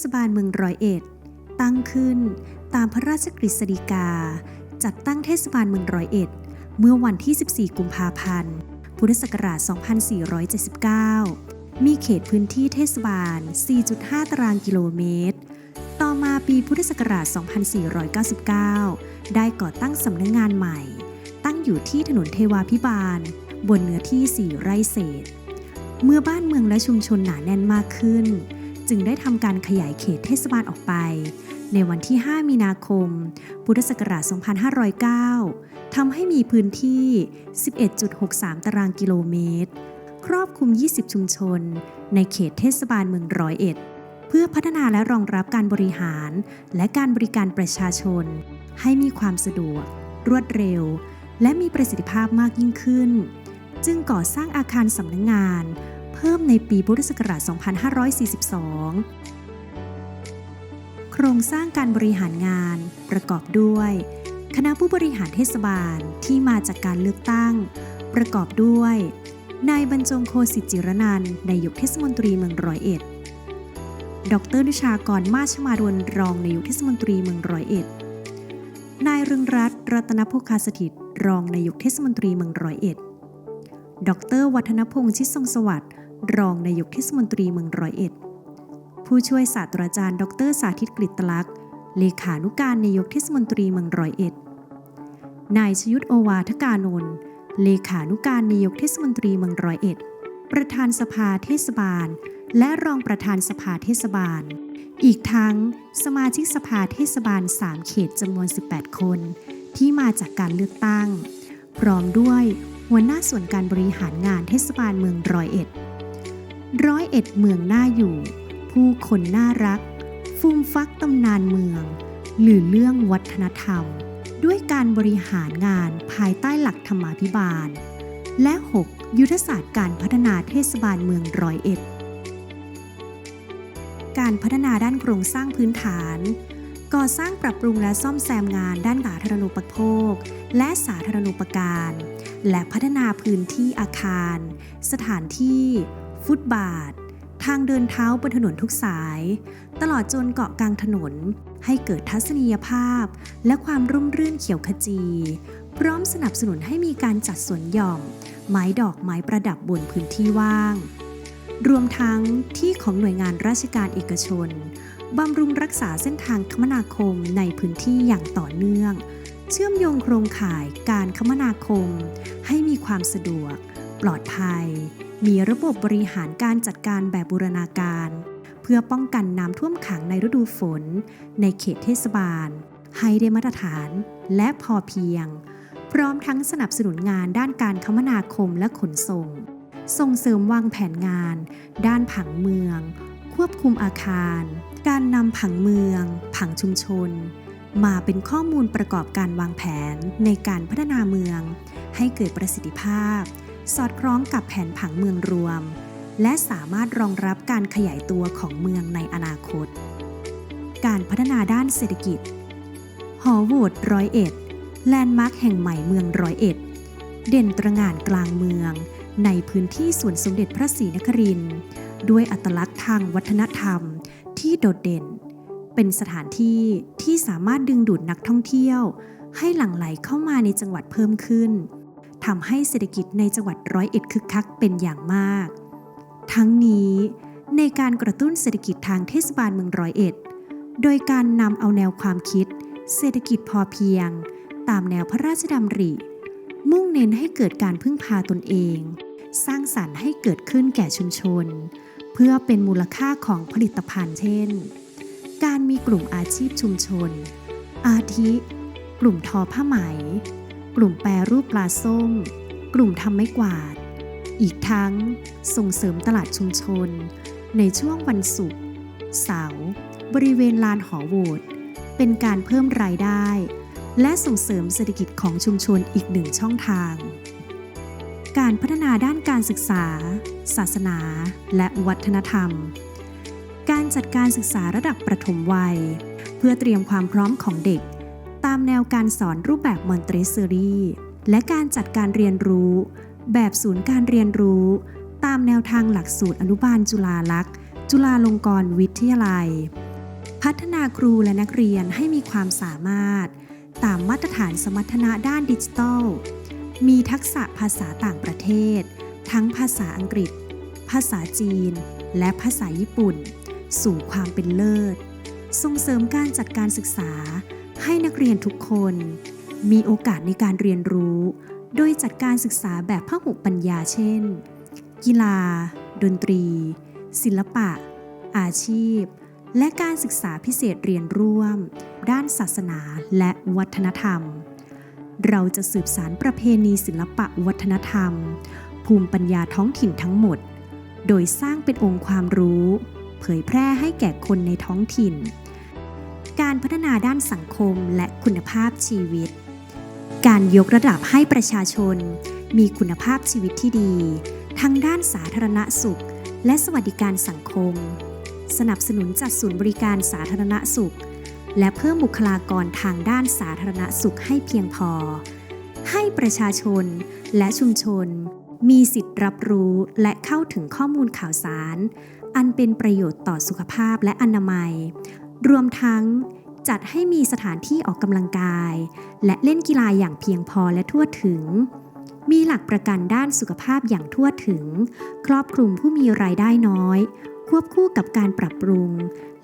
ศบาลเมืองร้อยเอ็ด ตั้งขึ้นตามพระราชกฤษฎีกา จัดตั้งเทศบาลเมืองร้อยเอ็ด เมื่อวันที่ 14 กุมภาพันธ์ พุทธศักราช 2479 มีเขตพื้นที่เทศบาล 4.5 ตารางกิโลเมตร ต่อมาปีพุทธศักราช 2499 ได้ก่อตั้งสำนักงงานใหม่ ตั้งอยู่ที่ถนนเทวาพิบาล บนเนื้อที่ 4 ไร่เศษ เมื่อบ้านเมืองและชุมชนหนาแน่นมากขึ้น จึงได้ทำการขยายเขตเทศบาลออกไป ในวันที่ 5 มีนาคม พุทธศักราช 2509 ทำให้มีพื้นที่ 11.63 ตารางกิโลเมตร ครอบคลุม 20 ชุมชน ในเขตเทศบาลเมืองร้อยเอ็ด เพื่อพัฒนาและรองรับการบริหาร และการบริการประชาชน ให้มีความสะดวก รวดเร็ว และมีประสิทธิภาพมากยิ่งขึ้น จึงก่อสร้างอาคารสำนักงงาน พิ่มในปีพุทธศักราช 2542 โครงสร้างการบริหารงานประกอบด้วย คณะผู้บริหารเทศบาลที่มาจากการเลือกตั้ง ประกอบด้วย นายบรรจงโคสิจิรนันนายกเทศมนตรีเมืองร้อยเอ็ด ดรนุชากรมาชมาดวนรองนายกเทศมนตรีเมืองร้อยเอ็ด นายเรึงรัตน์รัตนภูคาสถิตรองนายกเทศมนตรีเมืองร้อยเอ็ดดร วัฒนพงษ์ชิดทรงสวัสดิ์ รองนายกเทศมนตรีเมืองร้อยเอ็ด ผู้ช่วยศาสตราจารย์ ดร สาธิตกฤตลักษ์ เลขานุการนายกเทศมนตรีเมืองร้อยเอ็ด นายชยุทธโอวาทกานนท์ เลขานุการนายกเทศมนตรีเมืองร้อยเอ็ด ประธานสภาเทศบาล และรองประธานสภาเทศบาล อีกทั้งสมาชิกสภาเทศบาล 3 เขตจำนวน 18 คน ที่มาจากการเลือกตั้ง พร้อมด้วยหัวหน้าส่วนการบริหารงานเทศบาลเมืองร้อยเอ็ด ร้อยเอ็ดเมืองน่าอยู่ ผู้คนน่ารักฟูมฟักตำนานเมือง หรือเรื่องวัฒนธรรม ด้วยการบริหารงานภายใต้หลักธรรมาภิบาล และ 6. ยุทธศาสตร์การพัฒนาเทศบาลเมืองร้อยเอ็ดการพัฒนาด้านโครงสร้างพื้นฐาน ก่อสร้างปรับปรุงและซ่อมแซมงานด้านสาธารณูปโภค และสาธารณูปการ และพัฒนาพื้นที่อาคาร สถานที่ ฟุตบาท ทางเดินเท้าบนถนนทุกสาย ตลอดจนเกาะกลางถนน ให้เกิดทัศนียภาพ และความร่มรื่นเขียวขจี พร้อมสนับสนุนให้มีการจัดสวนหย่อม ไม้ดอกไม้ประดับบนพื้นที่ว่าง รวมทั้งที่ของหน่วยงานราชการเอกชนบำรุงรักษาเส้นทางคมนาคมในพื้นที่อย่างต่อเนื่อง เชื่อมโยงโครงข่ายการคมนาคม ให้มีความสะดวก ปลอดภัย มีระบบบริหารการจัดการแบบบูรณาการ เพื่อป้องกันน้ำท่วมขังในฤดูฝน ในเขตเทศบาล ให้ได้มาตรฐาน และพอเพียง พร้อมทั้งสนับสนุนงานด้านการคมนาคมและขนส่ง ส่งเสริมวางแผนงาน ด้านผังเมือง ควบคุมอาคาร การนำผังเมือง ผังชุมชน มาเป็นข้อมูลประกอบการวางแผนในการพัฒนาเมือง ให้เกิดประสิทธิภาพ สอดคล้องกับแผนผังเมืองรวม และสามารถรองรับการขยายตัวของเมืองในอนาคต การพัฒนาด้านเศรษฐกิจ หอโหวตร้อยเอ็ดแลนด์มาร์คแห่งใหม่เมืองร้อยเอ็ด เด่นตระหง่านกลางเมือง ในพื้นที่สวนสมเด็จพระศรีนครินทร์ด้วยอัตลักษณ์ทางวัฒนธรรมที่โดดเด่น เป็นสถานที่ที่สามารถดึงดูดนักท่องเที่ยว ให้หลั่งไหลเข้ามาในจังหวัดเพิ่มขึ้น ทำให้เศรษฐกิจในจังหวัดร้อยเอ็ดคึกคักเป็นอย่างมาก ทั้งนี้ในการกระตุ้นเศรษฐกิจทางเทศบาลเมืองร้อยเอ็ด โดยการนำเอาแนวความคิด เศรษฐกิจพอเพียง ตามแนวพระราชดำริ มุ่งเน้นให้เกิดการพึ่งพาตนเอง สร้างสรรค์ให้เกิดขึ้นแก่ชุมชน เพื่อเป็นมูลค่าของผลิตภัณฑ์เช่น การมีกลุ่มอาชีพชุมชน อาทิ กลุ่มทอผ้าไหม กลุ่มแปรรูปปลาส้ม กลุ่มทำไม้กวาด อีกทั้งส่งเสริมตลาดชุมชน ในช่วงวันศุกร์เสาร์บริเวณลานหอโหวตเป็นการเพิ่มรายได้ และส่งเสริมเศรษฐกิจของชุมชนอีกหนึ่งช่องทาง การพัฒนาด้านการศึกษา ศาสนา และวัฒนธรรม การจัดการศึกษาระดับประถมวัย เพื่อเตรียมความพร้อมของเด็ก ตามแนวการสอนรูปแบบมอนเตสซอรีและการจัดการเรียนรู้ แบบศูนย์การเรียนรู้ ตามแนวทางหลักสูตรอนุบาลจุฬาลักษณ์จุฬาลงกรณ์วิทยาลัย พัฒนาครูและนักเรียนให้มีความสามารถ ตามมาตรฐานสมรรถนะด้านดิจิทัล มีทักษะภาษาต่างประเทศ ทั้งภาษาอังกฤษ ภาษาจีน และภาษาญี่ปุ่น สู่ความเป็นเลิศ ส่งเสริมการจัดการศึกษา ให้นักเรียนทุกคน มีโอกาสในการเรียนรู้ โดยจัดการศึกษาแบบพหุปัญญาเช่น กีฬา ดนตรี ศิลปะ อาชีพ และการศึกษาพิเศษเรียนร่วม ด้านศาสนาและวัฒนธรรม เราจะสืบสารประเพณีศิลปะวัฒนธรรม ภูมิปัญญาท้องถิ่นทั้งหมด โดยสร้างเป็นองค์ความรู้ เผยแพร่ให้แก่คนในท้องถิ่น การพัฒนาด้านสังคมและคุณภาพชีวิต การยกระดับให้ประชาชน มีคุณภาพชีวิตที่ดี ทั้งด้านสาธารณสุข และสวัสดิการสังคม สนับสนุนจัดศูนย์บริการสาธารณสุข และเพิ่มบุคลากรทางด้านสาธารณสุขให้เพียงพอ ให้ประชาชนและชุมชน มีสิทธิ์รับรู้และเข้าถึงข้อมูลข่าวสาร อันเป็นประโยชน์ต่อสุขภาพและอนามัย รวมทั้งจัดให้มีสถานที่ออกกำลังกาย และเล่นกีฬาอย่างเพียงพอและทั่วถึง มีหลักประกันด้านสุขภาพอย่างทั่วถึง ครอบคลุมผู้มีรายได้น้อย ควบคู่กับการปรับปรุง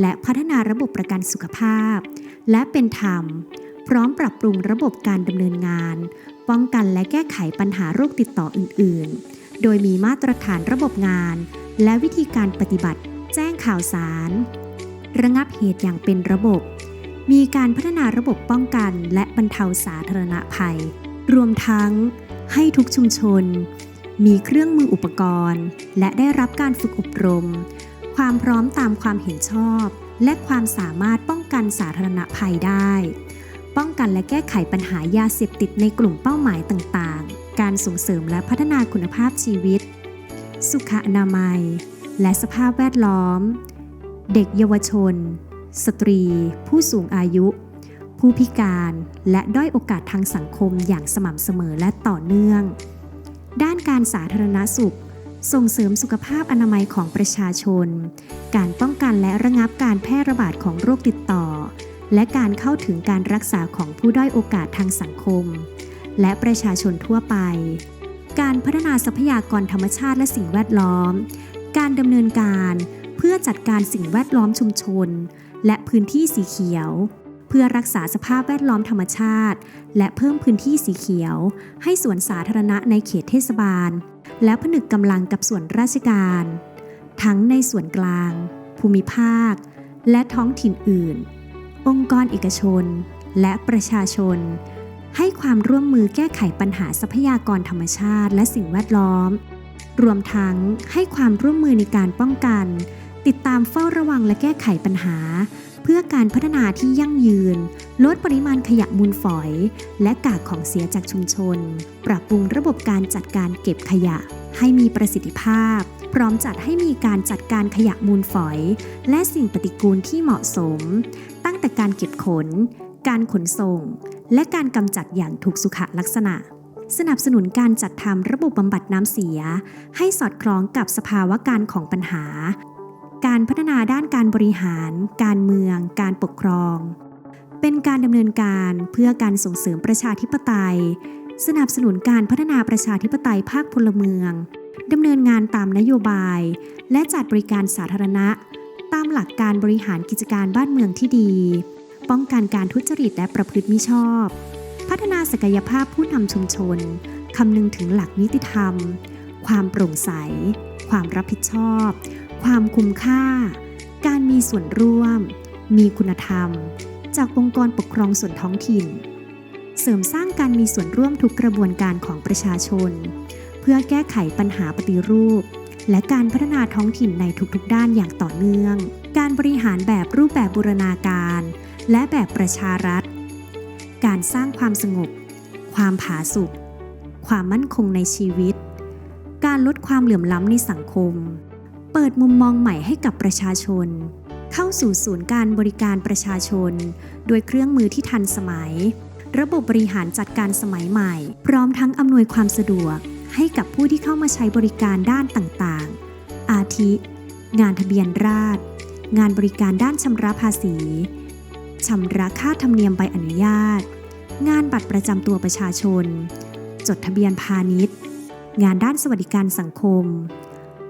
และพัฒนาระบบประกันสุขภาพ และเป็นธรรม พร้อมปรับปรุงระบบการดำเนินงาน ป้องกันและแก้ไขปัญหาโรคติดต่ออื่น ๆ โดยมีมาตรฐานระบบงาน และวิธีการปฏิบัติ แจ้งข่าวสาร ระงับเหตุอย่างเป็นระบบ มีการพัฒนาระบบป้องกันและบรรเทาสาธารณภัย รวมทั้งให้ทุกชุมชน มีเครื่องมืออุปกรณ์ และได้รับการฝึกอบรม ความพร้อมตามความเห็นชอบ และความสามารถป้องกันสาธารณภัยได้ ป้องกันและแก้ไขปัญหายาเสพติดในกลุ่มเป้าหมายต่างๆ การส่งเสริมและพัฒนาคุณภาพชีวิต สุขอนามัย และสภาพแวดล้อม เด็กเยาวชน สตรี ผู้สูงอายุ ผู้พิการและด้อยโอกาสทางสังคมอย่างสม่ำเสมอและต่อเนื่อง ด้านการสาธารณสุข ส่งเสริมสุขภาพอนามัยของประชาชน การป้องกันและระงับการแพร่ระบาดของโรคติดต่อ และการเข้าถึงการรักษาของผู้ด้อยโอกาสทางสังคม และประชาชนทั่วไป การพัฒนาทรัพยากรธรรมชาติและสิ่งแวดล้อม การดำเนินการ เพื่อจัดการสิ่งแวดล้อมชุมชน และพื้นที่สีเขียว เพื่อรักษาสภาพแวดล้อมธรรมชาติ และเพิ่มพื้นที่สีเขียว ให้สวนสาธารณะในเขตเทศบาล และผนึกกำลังกับส่วนราชการ ทั้งในส่วนกลาง ภูมิภาค และท้องถิ่นอื่น องค์กรเอกชน และประชาชน ให้ความร่วมมือแก้ไขปัญหาทรัพยากรธรรมชาติ และสิ่งแวดล้อมรวมทั้งให้ความร่วมมือในการป้องกัน ติดตามเฝ้าระวังและแก้ไขปัญหา เพื่อการพัฒนาที่ยั่งยืน ลดปริมาณขยะมูลฝอย และกากของเสียจากชุมชน ปรับปรุงระบบการจัดการเก็บขยะ ให้มีประสิทธิภาพ พร้อมจัดให้มีการจัดการขยะมูลฝอย และสิ่งปฏิกูลที่เหมาะสม ตั้งแต่การเก็บขน การขนส่ง และการกำจัดอย่างถูกสุขลักษณะสนับสนุนการจัดทำระบบบำบัดน้ำเสีย ให้สอดคล้องกับสภาวะการของปัญหา การพัฒนาด้านการบริหาร การเมือง การปกครอง เป็นการดำเนินการเพื่อการส่งเสริมประชาธิปไตย สนับสนุนการพัฒนาประชาธิปไตยภาคพลเมืองดำเนินงานตามนโยบาย และจัดบริการสาธารณะ ตามหลักการบริหารกิจการบ้านเมืองที่ดี ป้องกันการทุจริตและประพฤติมิชอบ พัฒนาศักยภาพผู้นำชุมชนคำนึงถึงหลักนิติธรรม ความโปร่งใส ความรับผิดชอบ ความคุ้มค่า การมีส่วนร่วม มีคุณธรรม จากองค์กรปกครองส่วนท้องถิ่น เสริมสร้างการมีส่วนร่วมทุกกระบวนการของประชาชน เพื่อแก้ไขปัญหาปฏิรูป และการพัฒนาท้องถิ่นในทุกๆ ด้านอย่างต่อเนื่อง การบริหารแบบรูปแบบบูรณาการ และแบบประชารัฐ การสร้างความสงบ ความผาสุกความมั่นคงในชีวิต การลดความเหลื่อมล้ำในสังคม ปิดมุมมองใหม่ให้กับประชาชน เข้าสู่ศูนย์การบริการประชาชน โดยเครื่องมือที่ทันสมัย ระบบบริหารจัดการสมัยใหม่ พร้อมทั้งอำนวยความสะดวก ให้กับผู้ที่เข้ามาใช้บริการด้านต่างๆ อาทิ งานทะเบียนราษฎรงานบริการด้านชำระภาษีชำระค่าธรรมเนียมใบอนุญาต งานบัตรประจำตัวประชาชน จดทะเบียนพาณิชย์ งานด้านสวัสดิการสังคม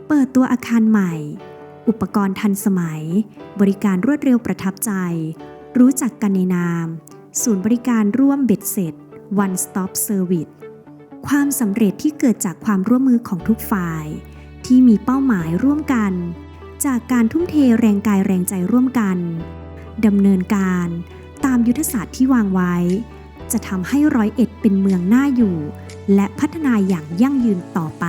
เปิดตัวอาคารใหม่ อุปกรณ์ทันสมัย บริการรวดเร็วประทับใจ รู้จักกันในนาม ศูนย์บริการร่วมเบ็ดเสร็จ One Stop Service ความสำเร็จที่เกิดจากความร่วมมือของทุกฝ่าย ที่มีเป้าหมายร่วมกัน จากการทุ่มเทแรงกายแรงใจร่วมกันดำเนินการตามยุทธศาสตร์ที่วางไว้ จะทำให้ร้อยเอ็ดเป็นเมืองน่าอยู่ และพัฒนาอย่างยั่งยืนต่อไป